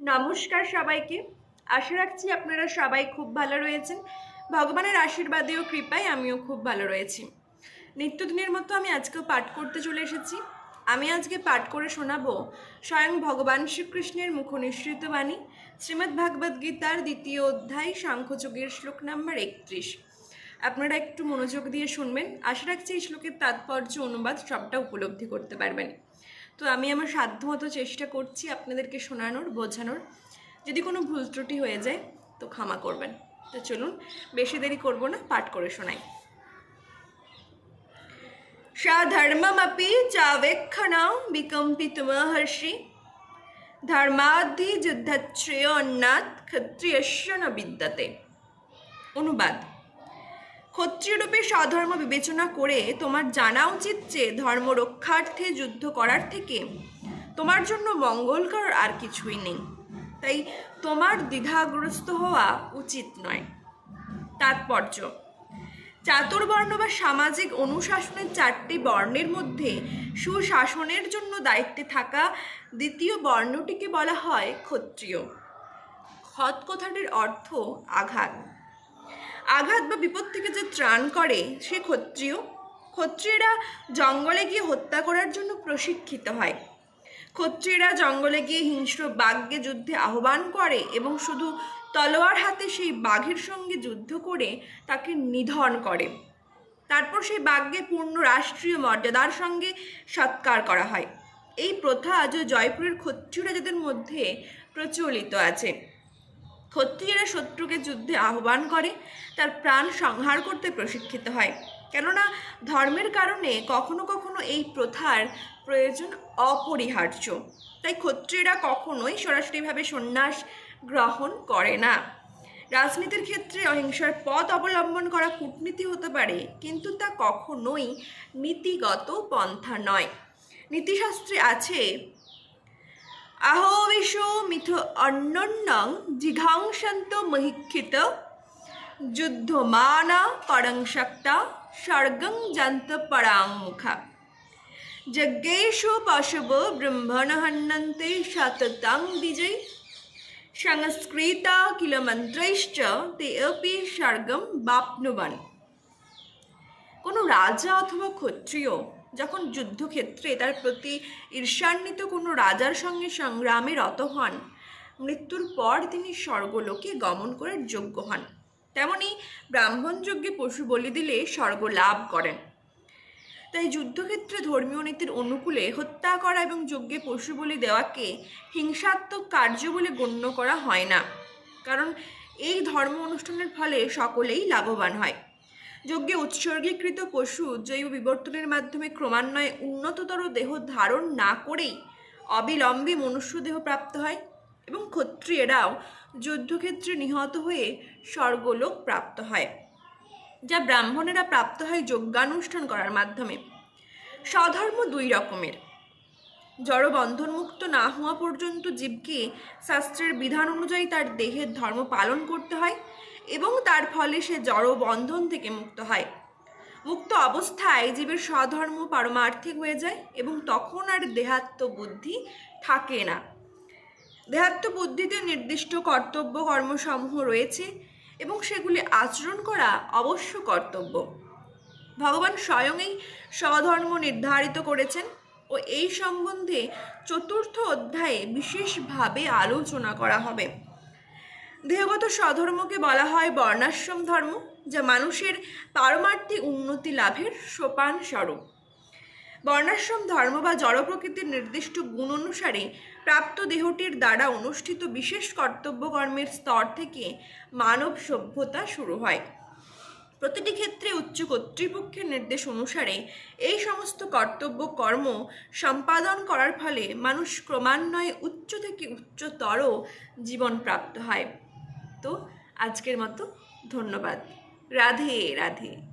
নমস্কার সবাইকে। আশা রাখছি আপনারা সবাই খুব ভালো রয়েছেন। ভগবানের আশীর্বাদে ও কৃপায় আমিও খুব ভালো রয়েছি। নিত্যদিনের মতো আমি আজকেও পাঠ করতে চলে এসেছি। আমি আজকে পাঠ করে শোনাবো স্বয়ং ভগবান শ্রীকৃষ্ণের মুখ নিঃসৃত বাণী, শ্রীমদ্ ভাগবত গীতার দ্বিতীয় অধ্যায়, সাংখ্যযোগের শ্লোক নাম্বার একত্রিশ। আপনারা একটু মনোযোগ দিয়ে শুনবেন। আশা রাখছি এই শ্লোকের তাৎপর্য, অনুবাদ সবটা উপলব্ধি করতে পারবেন। তো আমি আমার সাধ্যমতো চেষ্টা করছি আপনাদেরকে শোনানোর, বোঝানোর। যদি কোনো ভুল ত্রুটি হয়ে যায়, তো ক্ষমা করবেন। তো চলুন, বেশি দেরি করব না, পাঠ করে শোনাই। সাধর্মমপি চাবেক্ষণা বিকম্পিতমহর্ষি। ধর্মাধি যুদ্ধশ্রেয় অন্নাথ ক্ষত্রিয়স্য ন বিদ্যাতে। অনুবাদ। ক্ষত্রিয়রূপে স্বধর্ম বিবেচনা করে তোমার জানা উচিত যে ধর্ম রক্ষার্থে যুদ্ধ করার থেকে তোমার জন্য মঙ্গলকর আর কিছুই নেই। তাই তোমার দ্বিধাগ্রস্ত হওয়া উচিত নয়। তাৎপর্য, চাতুর্বর্ণ বা সামাজিক অনুশাসনের চারটি বর্ণের মধ্যে সুশাসনের জন্য দায়িত্বে থাকা দ্বিতীয় বর্ণটিকে বলা হয় ক্ষত্রিয়। ক্ষত কথাটির অর্থ আঘাত। আঘাত বা বিপদ থেকে যে ত্রাণ করে সে ক্ষত্রিয়, ক্ষত্রিয়রা জঙ্গলে গিয়ে হত্যা করার জন্য প্রশিক্ষিত হয়। ক্ষত্রিয়রা জঙ্গলে গিয়ে হিংস্র বাঘকে যুদ্ধে আহ্বান করে এবং শুধু তলোয়ার হাতে সেই বাঘের সঙ্গে যুদ্ধ করে তাকে নিধন করে। তারপর সেই বাঘকে পূর্ণ রাষ্ট্রীয় মর্যাদার সঙ্গে সৎকার করা হয়। এই প্রথা আজও জয়পুরের ক্ষত্রিয় রাজাদের মধ্যে প্রচলিত আছে। ক্ষত্রিয়রা শত্রুকে যুদ্ধে আহ্বান করে, তার প্রাণ সংহার করতে প্রশিক্ষিত হয়। কেননা, ধর্মের কারণে কখনো কখনো এই প্রথার প্রয়োজন অপরিহার্য। তাই ক্ষত্রিয়রা কখনোই সরাসরিভাবে সন্ন্যাস গ্রহণ করে না। রাজনীতির ক্ষেত্রে অহিংসার পথ অবলম্বন করা কূটনীতি হতে পারে, কিন্তু তা কখনোই নীতিগত পন্থা নয়। নীতিশাস্ত্রে আছে আহবিষ মিথ অন্যন্যং জিঘাংসন্ত মহিক্ষিত যুদ্ধমানা পরং শক্তা স্বর্গং যন্ত পরাং মুখা যজ্ঞেষু পশব ব্রহ্মণ হন্নন্তে সততাং দ্বিজৈ সংস্কৃতা কিল মন্ত্রৈশ্চ তে অপি স্বর্গম বাপ্নুবান কোনো রাজা অথবা ক্ষত্রিয় যখন যুদ্ধক্ষেত্রে তার প্রতি ঈর্ষান্বিত কোনো রাজার সঙ্গে সংগ্রামে রত হন, মৃত্যুর পর তিনি স্বর্গলোকে গমন করার যোগ্য হন। তেমনি ব্রাহ্মণ যজ্ঞে পশু বলি দিলে স্বর্গ লাভ করেন। তাই যুদ্ধক্ষেত্রে ধর্মীয় নীতির অনুকূলে হত্যা করা এবং যজ্ঞে পশু বলি দেওয়াকে হিংসাত্মক কার্য বলে গণ্য করা হয় না। কারণ এই ধর্ম অনুষ্ঠানের ফলে সকলেই লাভবান হয়। যজ্ঞে উৎসর্গীকৃত পশু জৈব বিবর্তনের মাধ্যমে ক্রমান্বয়ে উন্নততর দেহ ধারণ না করেই অবিলম্বে মনুষ্য দেহ প্রাপ্ত হয় এবং ক্ষত্রিয়েরাও যুদ্ধক্ষেত্রে নিহত হয়ে স্বর্গলোক প্রাপ্ত হয়, যা ব্রাহ্মণেরা প্রাপ্ত হয় যজ্ঞানুষ্ঠান করার মাধ্যমে। স্বধর্ম দুই রকমের। জড় বন্ধনমুক্ত না হওয়া পর্যন্ত জীবকে শাস্ত্রের বিধান অনুযায়ী তার দেহের ধর্ম পালন করতে হয় এবং তার ফলে সে জড় বন্ধন থেকে মুক্ত হয়। মুক্ত অবস্থায় জীবের স্বধর্ম পারমার্থিক হয়ে যায় এবং তখন আর দেহাত্ম বুদ্ধি থাকে না। দেহাত্ম বুদ্ধিতে নির্দিষ্ট কর্তব্য কর্মসমূহ রয়েছে এবং সেগুলি আচরণ করা অবশ্য কর্তব্য। ভগবান স্বয়ংই স্বধর্ম নির্ধারিত করেছেন ও এই সম্বন্ধে চতুর্থ অধ্যায়ে বিশেষভাবে আলোচনা করা হবে। দেহগত স্বধর্মকে বলা হয় বর্ণাশ্রম ধর্ম, যা মানুষের পারমার্থিক উন্নতি লাভের সোপান স্বরূপ। বর্ণাশ্রম ধর্ম বা জড় প্রকৃতির নির্দিষ্ট গুণ অনুসারে প্রাপ্ত দেহটির দ্বারা অনুষ্ঠিত বিশেষ কর্তব্যকর্মের স্তর থেকে মানব সভ্যতা শুরু হয়। প্রতিটি ক্ষেত্রে উচ্চ কর্তৃপক্ষের নির্দেশ অনুসারে এই সমস্ত কর্তব্য কর্ম সম্পাদন করার ফলে মানুষ ক্রমান্বয়ে উচ্চ থেকে উচ্চতর জীবন প্রাপ্ত হয়। তো আজকের মতো ধন্যবাদ। রাধে রাধে।